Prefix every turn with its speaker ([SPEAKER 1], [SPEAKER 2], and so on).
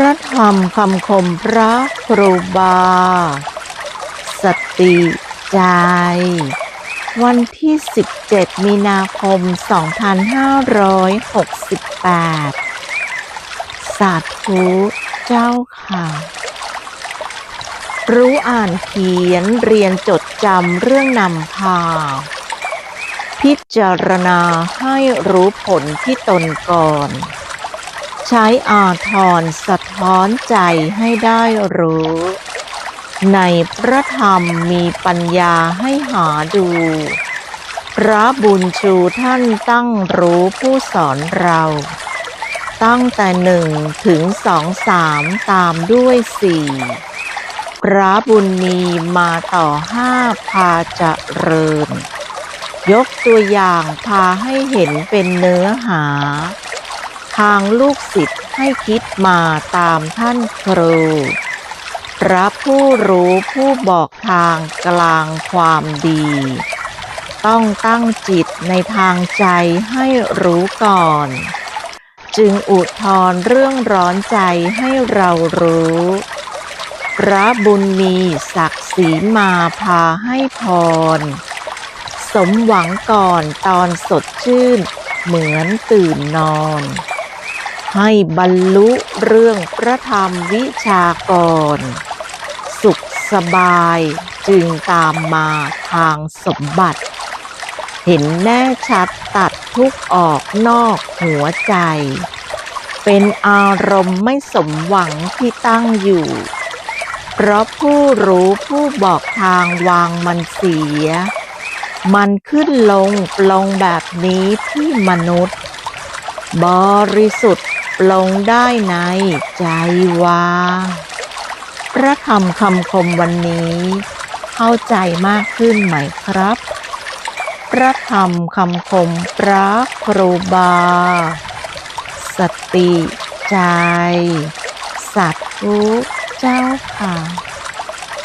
[SPEAKER 1] ระธรรมคำคมพระครูบา สติใจ วันที่ 17 มีนาคม 2568 สาธุเจ้าค่ะ รู้อ่านเขียนเรียนจดจำเรื่องนำพา พิจารณาให้รู้ผลที่ตนก่อน ใช้อาทรสะท้อนใจให้ได้รู้ ในพระธรรมมีปัญญาให้หาดู พระบุญชูท่านตั้งรู้ผู้สอนเรา ตั้งแต่หนึ่งถึงสองสามตามด้วยสี่พระบุญมีมาต่อห้าพาจะเริญยกตัวอย่างพาให้เห็นเป็นเนื้อหา ทางลูกศิษย์ให้คิดมาตามท่านครู พระผู้รู้ผู้บอกทางกลางความดี ต้องตั้งจิตในทางใจให้รู้ก่อน จึงอุทธรเรื่องร้อนใจให้เรารู้ พระบุญมีศักดิ์ศรีมาพาให้พร สมหวังก่อนตอนสดชื่นเหมือนตื่นนอน ให้บรรลุเรื่องพระธรรมวิชากร สุขสบายจึงตามมาทางสมบัติ เห็นแน่ชัดตัดทุกออกนอกหัวใจ เป็นอารมณ์ไม่สมหวังที่ตั้งอยู่ เพราะผู้รู้ผู้บอกทางวางมันเสีย มันขึ้นลงปลงแบบนี้ที่มนุษย์ บริสุทธิ์ ลงได้ในใจวางพระธรรมคำคมวันนี้ เข้าใจมากขึ้นไหมครับ พระธรรมคำคมพระครูบา สติใจ สัตว์ทุเจ้าค่ะ